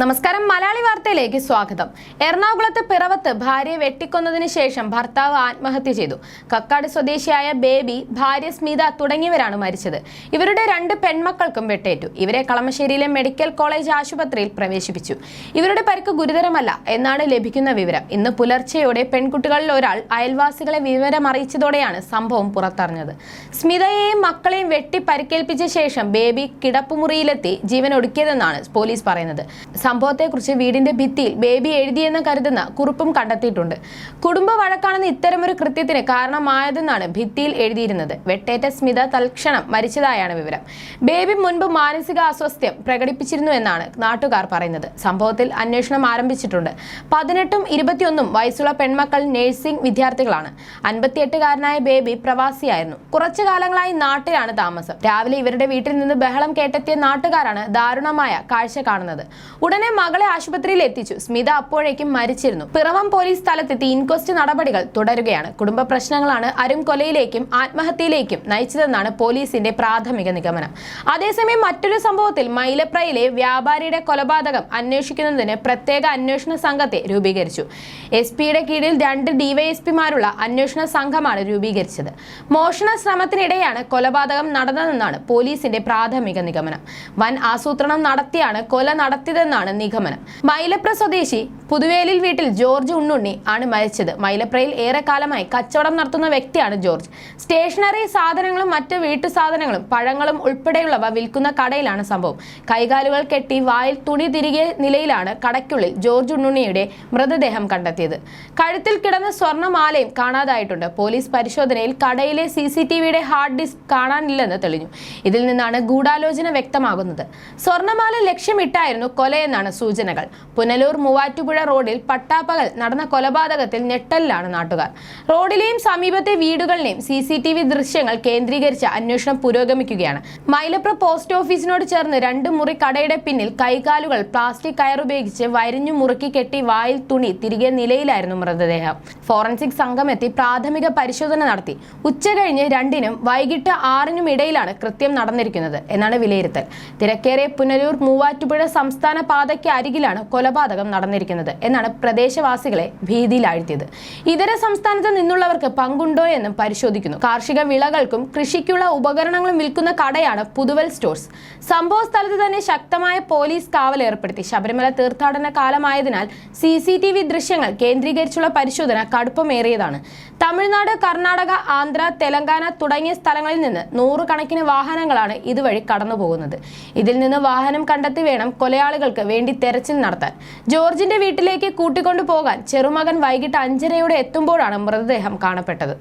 നമസ്കാരം. മലയാളി വാർത്തയിലേക്ക് സ്വാഗതം. എറണാകുളത്ത് പിറവത്ത് ഭാര്യയെ വെട്ടിക്കൊന്നതിന് ശേഷം ഭർത്താവ് ആത്മഹത്യ ചെയ്തു. കക്കാട് സ്വദേശിയായ ബേബി ഭാര്യ സ്മിത തുടങ്ങിയവരാണ് മരിച്ചത്. ഇവരുടെ രണ്ട് പെൺമക്കൾക്കും വെട്ടേറ്റു. ഇവരെ കളമശ്ശേരിയിലെ മെഡിക്കൽ കോളേജ് ആശുപത്രിയിൽ പ്രവേശിപ്പിച്ചു. ഇവരുടെ പരിക്ക് ഗുരുതരമല്ല എന്നാണ് ലഭിക്കുന്ന വിവരം. ഇന്ന് പുലർച്ചെയോടെ പെൺകുട്ടികളിൽ ഒരാൾ അയൽവാസികളെ വിവരം അറിയിച്ചതോടെയാണ് സംഭവം പുറത്തറിഞ്ഞത്. സ്മിതയെയും മക്കളെയും വെട്ടി പരിക്കേൽപ്പിച്ച ശേഷം ബേബി കിടപ്പുമുറിയിലെത്തി ജീവൻ ഒടുക്കിയതെന്നാണ് പോലീസ് പറയുന്നത്. സംഭവത്തെക്കുറിച്ച് വീടിന്റെ ഭിത്തിയിൽ ബേബി എഴുതിയെന്ന് കരുതുന്ന കുറിപ്പും കണ്ടെത്തിയിട്ടുണ്ട്. കുടുംബ വഴക്കാണെന്ന് ഇത്തരമൊരു കൃത്യത്തിന് കാരണമായതെന്നാണ് ഭിത്തിയിൽ എഴുതിയിരുന്നത്. വെട്ടേറ്റ സ്മിത തൽക്ഷണം മരിച്ചതായാണ് വിവരം. ബേബി മുൻപ് മാനസിക അസ്വസ്ഥ്യം പ്രകടിപ്പിച്ചിരുന്നു എന്നാണ് നാട്ടുകാർ പറയുന്നത്. സംഭവത്തിൽ അന്വേഷണം ആരംഭിച്ചിട്ടുണ്ട്. പതിനെട്ടും ഇരുപത്തിയൊന്നും വയസ്സുള്ള പെൺമക്കൾ നഴ്സിംഗ് വിദ്യാർത്ഥികളാണ്. അൻപത്തിയെട്ടുകാരനായ ബേബി പ്രവാസിയായിരുന്നു. കുറച്ചു കാലങ്ങളായി നാട്ടിലാണ് താമസം. രാവിലെ ഇവരുടെ വീട്ടിൽ നിന്ന് ബഹളം കേട്ടെത്തിയ നാട്ടുകാരാണ് ദാരുണമായ കാഴ്ച കാണുന്നത്. ഉടനെ മകളെ ആശുപത്രിയിൽ എത്തിച്ചു. സ്മിത അപ്പോഴേക്കും മരിച്ചിരുന്നു. പിറവം പോലീസ് സ്ഥലത്തെത്തി ഇൻക്വസ്റ്റ് നടപടികൾ തുടരുകയാണ്. കുടുംബ പ്രശ്നങ്ങളാണ് അരും കൊലയിലേക്കും ആത്മഹത്യയിലേക്കും നയിച്ചതെന്നാണ് പോലീസിന്റെ പ്രാഥമിക നിഗമനം. അതേസമയം മറ്റൊരു സംഭവത്തിൽ മൈലപ്രയിലെ വ്യാപാരിയുടെ കൊലപാതകം അന്വേഷിക്കുന്നതിന് പ്രത്യേക അന്വേഷണ സംഘത്തെ രൂപീകരിച്ചു. എസ് പിയുടെ കീഴിൽ രണ്ട് ഡിവൈഎസ്പിമാരുള്ള അന്വേഷണ സംഘമാണ് രൂപീകരിച്ചത്. മോഷണ ശ്രമത്തിനിടെയാണ് കൊലപാതകം നടന്നതെന്നാണ് പോലീസിന്റെ പ്രാഥമിക നിഗമനം. വൻ ആസൂത്രണം നടത്തിയാണ് കൊല നടത്തിയതെന്നാണ് നിഗമനം. മൈലപ്ര സ്വദേശി പുതുവേലിൽ വീട്ടിൽ ജോർജ് ഉണ്ണുണ്ണി ആണ് മരിച്ചത്. മൈലപ്രയിൽ ഏറെക്കാലമായി കച്ചവടം നടത്തുന്ന വ്യക്തിയാണ് ജോർജ്. സ്റ്റേഷനറി സാധനങ്ങളും മറ്റ് വീട്ടു സാധനങ്ങളും പഴങ്ങളും ഉൾപ്പെടെയുള്ളവ വിൽക്കുന്ന കടയിലാണ് സംഭവം. കൈകാലുകൾ കെട്ടി വായിൽ തുണി തിരികെ നിലയിലാണ് കടയ്ക്കുള്ളിൽ ജോർജ് ഉണ്ണുണ്ണിയുടെ മൃതദേഹം കണ്ടെത്തിയത്. കഴുത്തിൽ കിടന്ന സ്വർണമാലയും കാണാതായിട്ടുണ്ട്. പോലീസ് പരിശോധനയിൽ കടയിലെ സി സി ടി വിയുടെ ഹാർഡ് ഡിസ്ക് കാണാനില്ലെന്ന് തെളിഞ്ഞു. ഇതിൽ നിന്നാണ് ഗൂഢാലോചന വ്യക്തമാകുന്നത്. സ്വർണമാല ലക്ഷ്യമിട്ടായിരുന്നു കൊലയെന്നാണ് സൂചനകൾ. പുനലൂർ മൂവാറ്റുപുഴ റോഡിൽ പട്ടാപ്പകൽ നടന്ന കൊലപാതകത്തിൽ ഞെട്ടലിലാണ് നാട്ടുകാർ. റോഡിലെയും സമീപത്തെ വീടുകളിലെയും സി സി ടി വി ദൃശ്യങ്ങൾ കേന്ദ്രീകരിച്ച് അന്വേഷണം പുരോഗമിക്കുകയാണ്. മൈലപ്ര പോസ്റ്റ് ഓഫീസിനോട് ചേർന്ന് രണ്ട് മുറി കടയുടെ പിന്നിൽ കൈകാലുകൾ പ്ലാസ്റ്റിക് കയർ ഉപയോഗിച്ച് വരിഞ്ഞു മുറുക്കി കെട്ടി വായിൽ തുണി തിരികെ നിലയിലായിരുന്നു മൃതദേഹം. ഫോറൻസിക് സംഘം എത്തി പ്രാഥമിക പരിശോധന നടത്തി. ഉച്ച കഴിഞ്ഞ് രണ്ടിനും വൈകിട്ട് ആറിനും ഇടയിലാണ് കൃത്യം നടന്നിരിക്കുന്നത് എന്നാണ് വിലയിരുത്തൽ. തിരക്കേറിയ പുനലൂർ മൂവാറ്റുപുഴ സംസ്ഥാന പാതയ്ക്ക് അരികിലാണ് കൊലപാതകം നടന്നിരിക്കുന്നത്. എന്നാണ് പ്രദേശവാസികളെ ഭീതിയിലാഴ്ത്തിയത്. ഇതര സംസ്ഥാനത്ത് നിന്നുള്ളവർക്ക് പങ്കുണ്ടോ എന്നും പരിശോധിക്കുന്നു. കാർഷിക വിളകൾക്കും കൃഷിക്കുള്ള ഉപകരണങ്ങളും വിൽക്കുന്ന കടയാണ് പുതുവൽ സ്റ്റോഴ്സ്. സംഭവ സ്ഥലത്ത് തന്നെ ശക്തമായ പോലീസ് കാവൽ ഏർപ്പെടുത്തി. ശബരിമല തീർത്ഥാടന കാലമായതിനാൽ സി സി ടി വി ദൃശ്യങ്ങൾ കേന്ദ്രീകരിച്ചുള്ള പരിശോധന കടുപ്പമേറിയതാണ്. തമിഴ്നാട് കർണാടക ആന്ധ്ര തെലങ്കാന തുടങ്ങിയ സ്ഥലങ്ങളിൽ നിന്ന് നൂറുകണക്കിന് വാഹനങ്ങളാണ് ഇതുവഴി കടന്നുപോകുന്നത്. ഇതിൽ നിന്ന് വാഹനം കണ്ടെത്തി വേണം കൊലയാളികൾക്ക് വേണ്ടി തെരച്ചിൽ നടത്താൻ. ജോർജിന്റെ വീട്ടിലേക്ക് കൂട്ടിക്കൊണ്ടു പോകാൻ ചെറുമകൻ വൈകിട്ട് അഞ്ചരയോടെ എത്തുമ്പോഴാണ് മൃതദേഹം കാണപ്പെട്ടത്.